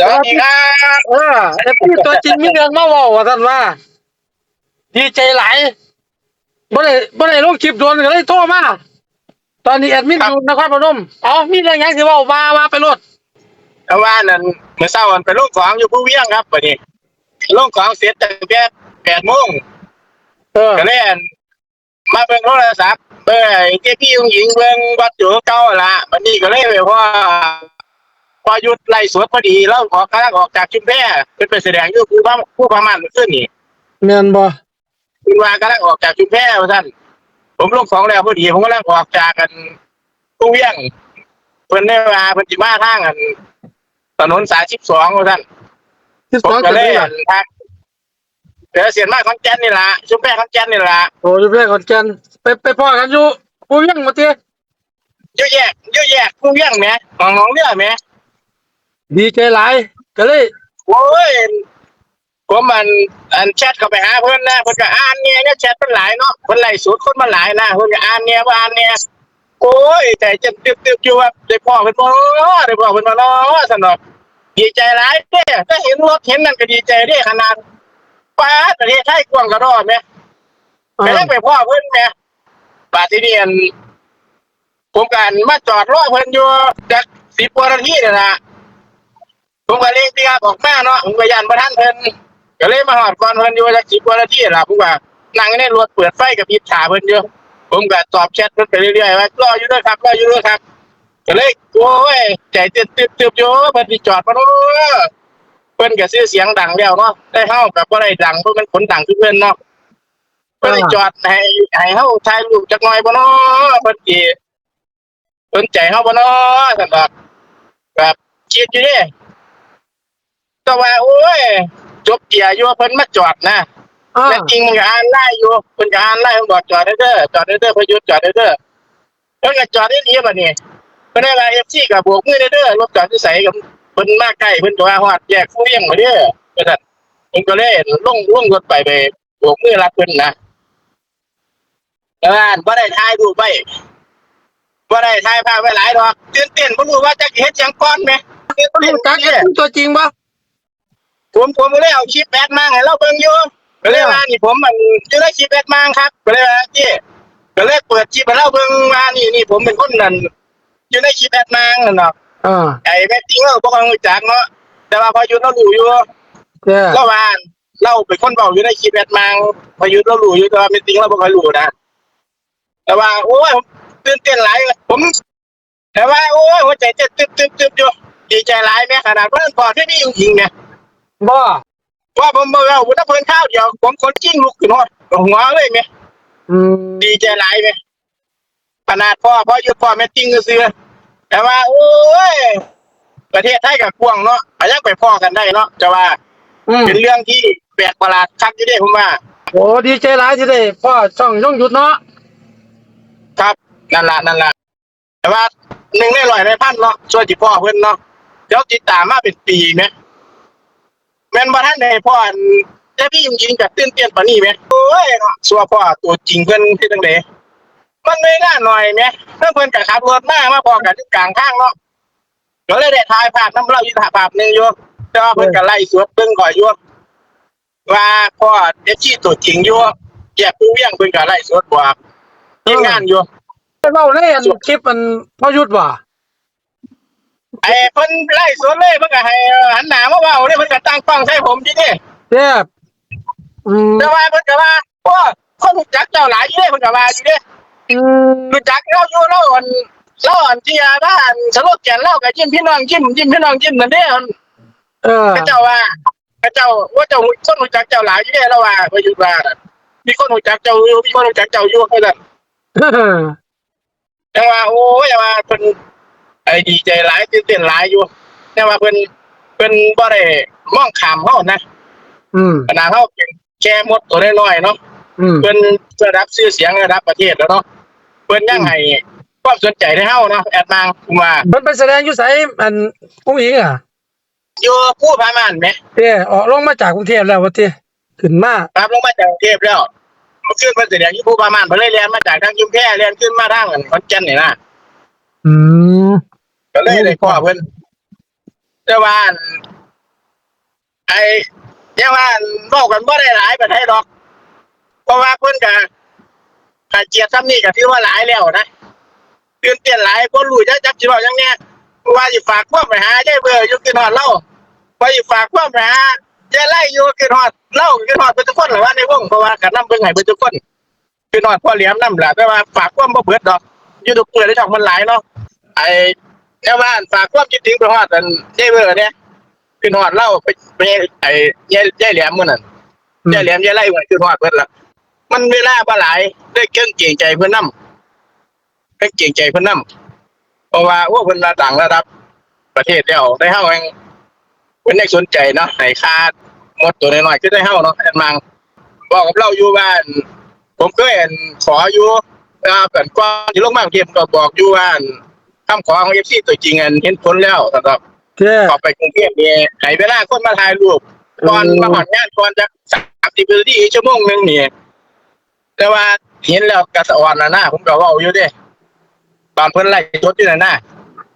สวัสดีครับเออไอ้พี่ตัวจริงมีเรื่องมาเว้าว่าท่านว่า ดีใจหลายบ่ได้บ่ได้ลงคลิปโดนก็เลยโทรมาตอนนี้แอดมินอยู่นครพนมเอามีเรื่องหยังสิเว้าว่าว่าไปโลดเพราะว่านั่นเมื่อเช้ามันไปลงของอยู่ผู้เวียงครับวันนี้ลงของเสร็จตั้งแต่แปดโมงเออก็เลยอั่นมาเบิ่งโทรศัพท์เบิ่งไอ้ที่พี่ยุงหญิงเบิ่งวัดอยู่เก่าละวันนี้ก็เลยไปว่าพ อหยุดไล่สวดพอดีแล้วออกกำลังออกจากชุมแพเป็นไปแสดงอยู่ผู้พม่าผู้พม่าเมื่อคืนนี่แม่นบ่คุณว่ากำลังออกจากชุมแพว่าท่านผมลงของแล้วพอดีผมกำลังออกจากกันผู้เวียงเพิ่นได้มาเพิ่นสิมาทางอันถนนสาย12ว่าท่านที่สผมองก็จะเลได้ยอั่นทักเดี๋ยวเสียนมาขอนแก่นนี่ล่ะชุมแพขอนแก่นนี่ล่ะโอ้ยเพื่อนขอนแก่นไปไปพ่อกันอยู่ผู้ยังมาเตี้ยเยอะแยะเยอะแยะผู้เวียงแหมหนองหนองเรือแหม ดีใจหลายก็เลย โอ้ยผมมันอันแชทเข้าไปหาเพิ่นนะเพิ่นก็อ่านเนี่ยเนี่ยแชทเพิ่นหลายเนาะเพิ่นไล่สูตรคนมาหลายนะเพิ่นก็อ่านเนี่ยว่าอ่านเนี่ยโอ้ยใจจะตึบๆอยู่ว่าได้พ่อเพิ่นบ่ได้พ่อเพิ่นบ่เนาะซั่นเนาะดีใจหลายเด้ถ้าเห็นรถเห็นนั่นก็ดีใจเด้ขนาดป้าดประเทศไทยกว้างกระดอแม่เอไปอแล้วไปพ่อเพิ่นแม่บาดที่นี่อันผมกันมาจอดรอเพิ่นอยู่จักสิบกว่านาทีนี่ล่ะผมก็ เลยที่ครับออกมาเนาะผมก็ยันประท่านเพิ่นก็เลยมาหอดก่อนเพิ่นอยู่จักสิบกว่านาทีล่ะผมว่านั่งในรถเปิดไฟกับพิบฉาเพิ่นอยู่ผมก็ตอบแชทเพิ่นไปเรื่อยๆว่ารออยู่ด้วยครับรออยู่ด้วยครับก็เลยโอ้ยใจตึ๊บตึ๊บๆอยู่เพิ่นสิจอดบ่เนาะเพิ่นก็ซื้อเสียงดังแล้วเนาะได้เฮากับบ่ได้ดังเพราะมันคนดังคือเพิ่นเนาะเพิ่นจอดให้ให้เฮาถ่ายรูปจักหน่อยบ่เนาะเพิ่นสิสนใจเฮาบ่เนาะซั่นดอกแบบคิดอยู่เด้ ก็ว่าโอ้ยจบเกียร์อยู่ว่าเพิ่นมาจอดนะอ่าแต่จริงมันก็อ่านไล่อยู่เพิ่นก็อ่านไล่เพิ่นบอกจอดเด้อเด้อจอดเด้อเด้อพยุทธ์จอดเด้อเด้อเพิ่นก็จอดได้ดีบัดนี้เพิ่นได้ว่า FC ก็โบกมือเด้อเด้อรถจอดที่ไสกับเพิ่นมาใกล้เพิ่นก็ว่าฮอดแยกผู้เลี้ยงมาเด้อว่าซั่นผมก็เลยลงลงรถไปไปโบกมือรับเพิ่นนะแต่ว่าบ่ได้ถ่ายรูปไว้บ่ได้ถ่ายภาพไว้หลายดอกตื่นเต้นบ่รู้ว่าจะเฮ็ดหยังก่อนแหมตื่นคนเต้นรู้จักเด้ตัวจริงปะ ผมผมก็เลยเอาคลิปแบทมาให้เราเบิ่งอยู่ก็เลยว่านี่ผมมันจะได้คลิปแบทมาครับก็เลยว่าจี้ก็เลยเปิดคลิปให้เราเบิ่งว่านี่นี่ผมเป็นคนนั่นอยู่ในคลิปแบทมานั่นเนาะอ่าไอ้แม่จริงเราบ่ค่อยรู้จักเนาะแต่ว่าพอยุทธเรารู้อยู่เจ้เราว่าเราเป็นคนเบาอยู่ในคลิปแบทมาพอยุทธเรารู้อยู่แต่ว่าแม่จริงเราบ่ค่อยรู้นะแต่ว่าโอ้ยผมตื่นเต้นหลายผมแต่ว่าโอ้ยหัวใจเต้นตึ๊บตึ๊บตึ๊บอยู่ดีใจหลายแม่ขนาดว่าก่อนที่นี่ยิงๆเนี่ย บ่ว่าผมเมื่อวันนั้นเพิ่นข้าวเดียว ผมคนจิ้งลุกขึ้นฮอดหัวเลยไหมอืมดีใจหลายไหมขนาดพ่อพ่อหยุดพ่อแม่จิ้งก็ซื้อแต่ว่าโอ้ยประเทศไทยกับกวางเนาะอายังไปพ่อกันได้เนาะจะว่าอืมเป็นเรื่องที่แปลกประหลาดคักที่ได้ผมว่า โอ้ดีใจหลายที่ได้พ่อช่องย่องหยุดเนาะครับนั่นละนั่นละแต่ว่าหนึ่งในร้อยในพันเนาะช่วยจิพ่อเพิ่นเนาะเดี๋ยวติดตามมาเป็นปีไหม แม่นบ่ท่านในพ่ออันแต่พี่ยิงยิงกับตื่นเต้นปานนี้ไหมโอ้ยเนาะสัวพ่อตัวจริงเพิ่นที่จังไดมันไม่น่าหน่อยไหมเพิ่นเพิ่นก็ขับรถมามาพอกันที่กลางทางเนาะก็เลยได้ถ่ายภาพน้ำเล่าอยู่ถ่ายภาพหนึงอยู่แต่ว่าเพิ่นก็ไล่สวดเบิ่งก่อยอยู่ว่าพ่อเด็กที่ตัวจริงอยู่แกผู้เวียงเพิ่นก็ไล่สวดบอกทีมงานอยู่ไปเว้าในอันคลิปอันพ่อยุดว่ะ ไอ้เพิ่นไล่สวนเลยเพิ่นก็ให้หันหน้ามาเว้าเลยเพิ่นก็ตั้งกล้องใส่ผมที่นี่เจ้อืมแต่ว่าเพิ่นก็ว่าโอ้คนรู้จักเจ้าหลายอยู่เด้เพิ่นก็ว่าอยู่เด้อืมรู้จักเราอยู่เราอันเราอันที่ว่าอันสโลแกนเราก็ยิ้มพี่น้องยิ้มยิ้มพี่น้องยิ้มนั่นเด้อันเออพระเจ้าว่าพระเจ้าว่าเจ้าคนรู้จักเจ้าหลายอยู่เด้เราว่าบ่อยู่ว่าน่ะมีคนรู้จักเจ้าอยู่มีคนรู้จักเจ้าอยู่เพิ่นน่ะแต่ว่าโอ้ยแต่ว่าเพิ่น ไอ้ดีใจหลายตื่นเต้นหลายอยู่ แต่ว่าเพิ่นเพิ่นบ่ได้มองข้ามเฮานะอืมขนาดเขาเป็นแค่มดตัวน้อยๆเนาะอืมเพิ่นระดับชื่อเสียงระดับประเทศแล้วเนาะเพิ่นยังให้ความสนใจในเฮาเนาะแอดนางผมว่ามันไปแสดงอยู่ไสอันผู้หญิงอะอยู่ผู้พามานแหมเจ้ออกลงมาจากกรุงเทพแล้วว่าติขึ้นมาครับลงมาจากกรุงเทพแล้วเมื่อคืนเพิ่นแสดงอยู่ผู้พามานเพิ่นเลยเรียนมาจากทางชุมแพเรียนขึ้นมาทางอันขอนแก่นนี่นะอืม ก็เลยได้พ่อเพิ่นแต่ว่าอันไอ้ยังว่าบอกกันบ่ได้หลายประเทศหรอก เพราะว่าเพิ่นก็ถ้าเจียดซ้ำนี่ก็ถือว่าหลายแล้วนะตื่นเต้นหลายบ่รู้จะจับสิเว้าจังเนี้ยว่าสิฝากความไปหายายเบื่ออยู่กินฮอดเล่าว่าสิฝากความไปหายายไล่อยู่กินฮอดเล่ากินฮอดเพิ่นทุกคนหรือว่าในวงเพราะว่ากันนำเบิ่งให้เพิ่นทุกคนกินฮอดพ่อเหลียมนำล่ะแต่ว่าฝากความบ่เบิดดอกยูทูบเบอร์ได้ช่องมันหลายเนาะไอ้ แค่ว่าฝากความคิดถึงไปฮอดอันยายเบื่อเนี่ยกินฮอดเล่าไปไปไอ้ยายยายเหลียมมื้อนั้นยายแหลมยายไล่ไว้คือฮอดเพิ่นละมันเวลาบ่หลายได้เครื่องเกรงใจเพิ่นนำเครื่องเกรงใจเพิ่นนำเพราะว่าโอ้เพิ่นระดังระดับ ประเทศแล้วได้เฮาแฮงเพิ่นได้สนใจเนาะให้ค่าหมดตัวน้อยๆคือได้เฮาเนาะอันมังบอกกับเราอยู่ว่าอั่นผมเคยอั่นขออยู่อ่าเปิ่นก่อนที่ลงมากรุงเทพก็บอกอยู่ว่าอั่น คำขอของ FC ตัวจริงอันเห็นผลแล้วสำหรับเจ้ขอไปกรุงเทพนี่ให้เวลาคนมาถ่ายรูปก่อนมาหอดงานก่อนจะสามสิบนาทีชั่วโมงหนึงนี่แต่ว่าเห็นแล้วกระสะอ่อนนะหน้าผมก็เว่าอยู่เด้ตอนเพิ่นไล่ชดอยู่น่ะหน้า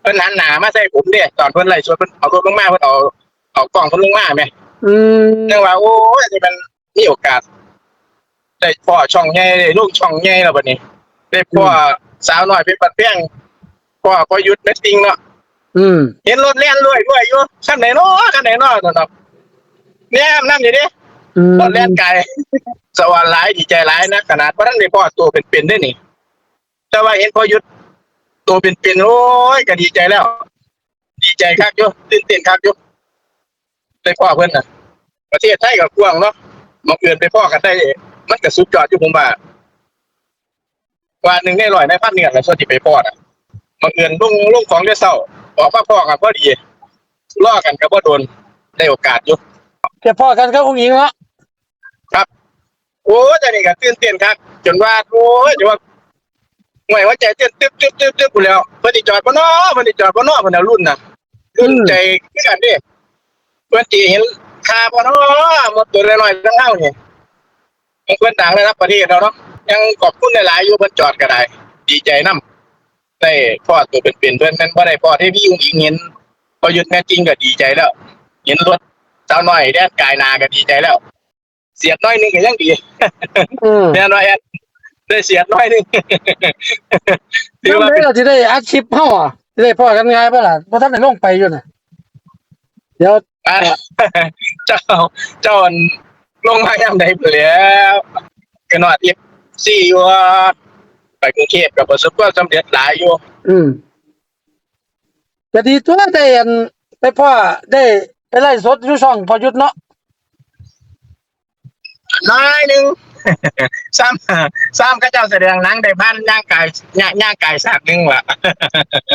เพิ่นหันหน้ามาใส่ผมเด้ตอนเพิ่นไล่ชดเพิ่นเอารถลงมาเพิ่นเอาเอากล้องเพิ่นลงมาแหม่อืมเนื่องว่าโอ้ยที่มันมีโอกาสได้พ่อช่องใหญ่ได้ลูกช่องใหญ่แล้วบัดนี้ได้พ่อสาวน้อยเป็นปัดเพียง พ่อพอหยุดเมตติ้งเนาะอืมเห็นรถเล่นรวยรวยอยู่ขั้นไหนเนาะขั้นไหนเนาะตอนนั้นเนี่ยนั่นอยู่ดิอืมรถเล่นไกลสวรรค์หลายดีใจหลายนะขนาดว่าทั้งในพ่อตัวเป็นๆได้นี่แต่ว่าเห็นพอหยุดตัวเป็นๆโอ้ยก็ดีใจแล้ว ดีใจคักอยู่ตื่นเต้นคักอยู่ได้พ่อเพิ่นน่ะ ประเทศไทยกับกว้างเนาะมาเกินไปพ่อกันได้มันก็สุดยอดอยู่ผมว่าว่าหนึ่งในร้อยในพันเนี่ยแหละส่วนที่ไปพ่อน่ะ มาเกินลุงลุงของเดือเศร้าออกมาพ่อกันพอดีล่อกันก็บ่โดนได้โอกาสอยู่แต่พ่อกันก็องค์หญิงเนาะโอ้ยแต่นี่ก็ตื่นเต้นครับจนว่าโอ้ยจนว่าห่วยว่าใจเต้นตึ๊บตึ๊บตึ๊บตึ๊บกูแล้วเพิ่นสิจอดบ่น้อเพิ่นสิจอดบ่น้อเพิ่นน่ะรุ่นน่ะรุ่นใจคือกันเด้เพิ่นสิเห็นค่าบ่น้อหมดตัวน้อยๆทั้งเฮานี่เพิ่นดังระดับประเทศแล้วเนาะยังขอบคุณหลายๆอยู่เพิ่นจอดก็ได้ ดีใจนํ ได้พ่อตัวเป็นๆเพิ่นนั้นบ่ได้พ่อที่พี่อุ้งอิงเห็นพอหยุดแม่จริงก็ดีใจแล้ว เห็นรถสาวน้อยแดนกายนาก็ดีใจแล้ว เสียดน้อยนึงก็ยังดีแน่นอนแอดได้เสียดน้อยนึงถือว่าไหนเป็นเราจะได้อาชีพเฮาอะจะได้พ่อกันง่ายป่ะล่ะเพราะท่านได้ลงไปอยู่น่ะเดี๋ยวเจ้าเจ้าอันลงมายามใดเปแล้วก็นอดอีฟซี่อยู่ว่า ไปกรุงเทพกับประสบความสำเร็จหลายอยู่อืมจะดีตัวได้อันไปพ่อได้ไปไล่สดอยู่ช่องพอยุทธเนาะน้อยหนึงซ้ำซ้ำก็เจ้าแสดงหนังได้พันย่างกายย่างย่างกายสากหนึงว่ะ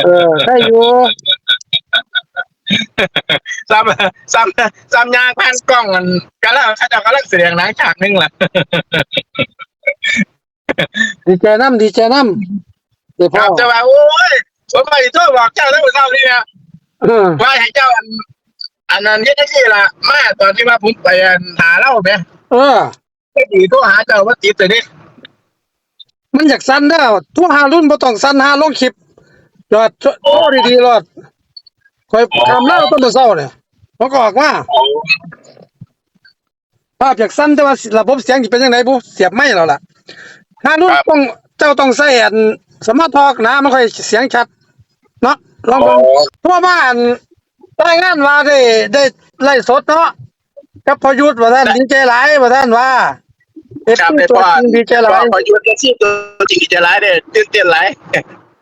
เออได้อยู่ซ้ำซ้ำซ้ำย่างพันกล้องมันก็แล้วเขาเจ้าก็เลิกแสดงหนังฉากหนึงล่ะ ดีใจน้ำดีใจน้ำเดี๋ยวคพ่อรับจะว่าโอ้ยผมไปโทษบอกเจ้าทั้งหมดเท่านี้นะเออว่าให้เจ้าอันอันนั้นเฮ็ดจังซี่ล่ะมาตอนที่ว่าผมไปอันหาเล่าแหมเออก็ดีโทรหาเจ้าว่าติดแต่นี่มันอยากสั้นแล้วทั่วหารุ่นบ่ต้องสั้นหาลงคลิปยอดโอ้ดีๆรอดคอยคำเล่าต้นเศร้าเนี่ยมันก็ออกว่าภาพจากสั้นแต่ว่าระบบเสียงสิเป็นยังไงบุเสียบไม่แล้วล่ะ หารุ่นต้องเจ้าต้องใส่อันสมาร์ททอกนะมันค่อยเสียงชัด เนาะลองเบิ่งทั่วบ้านรายงานว่าได้ได้ไล่สดเนาะกับพอยุทธว่าท่านดีใจหลายว่าท่านว่าเอ็ดครับตัวได้จพอริงดีใจหลายพออยู่จังซี่ตัวจริงดีใจหลายเด้อตื่นเต้นหลาย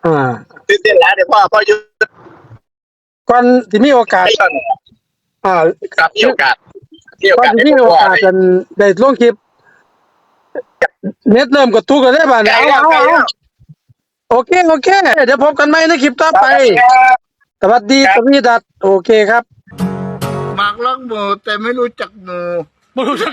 อ่าตื่นเต้นหลายเด้อพ่อพออยู่ก่อนที่มีโอกาสไอ้ตอนอ่า ครับมีโอกาสมีโอก่อนกาสที่ได้มีพโอบพ่อกาสกันได้ลงคลิป เน็ตเริ่มกระตุกกันได้ป่ะไกลเอาแล้วเอาไกลเอาแล้วโอเคโอเค เดี๋ยวพบกันใหม่ในคลิปต่อไป สวัสดีสวีดัตโอเคครับ หมากรักหมูแต่ไม่รู้จักหมู ไม่รู้จัก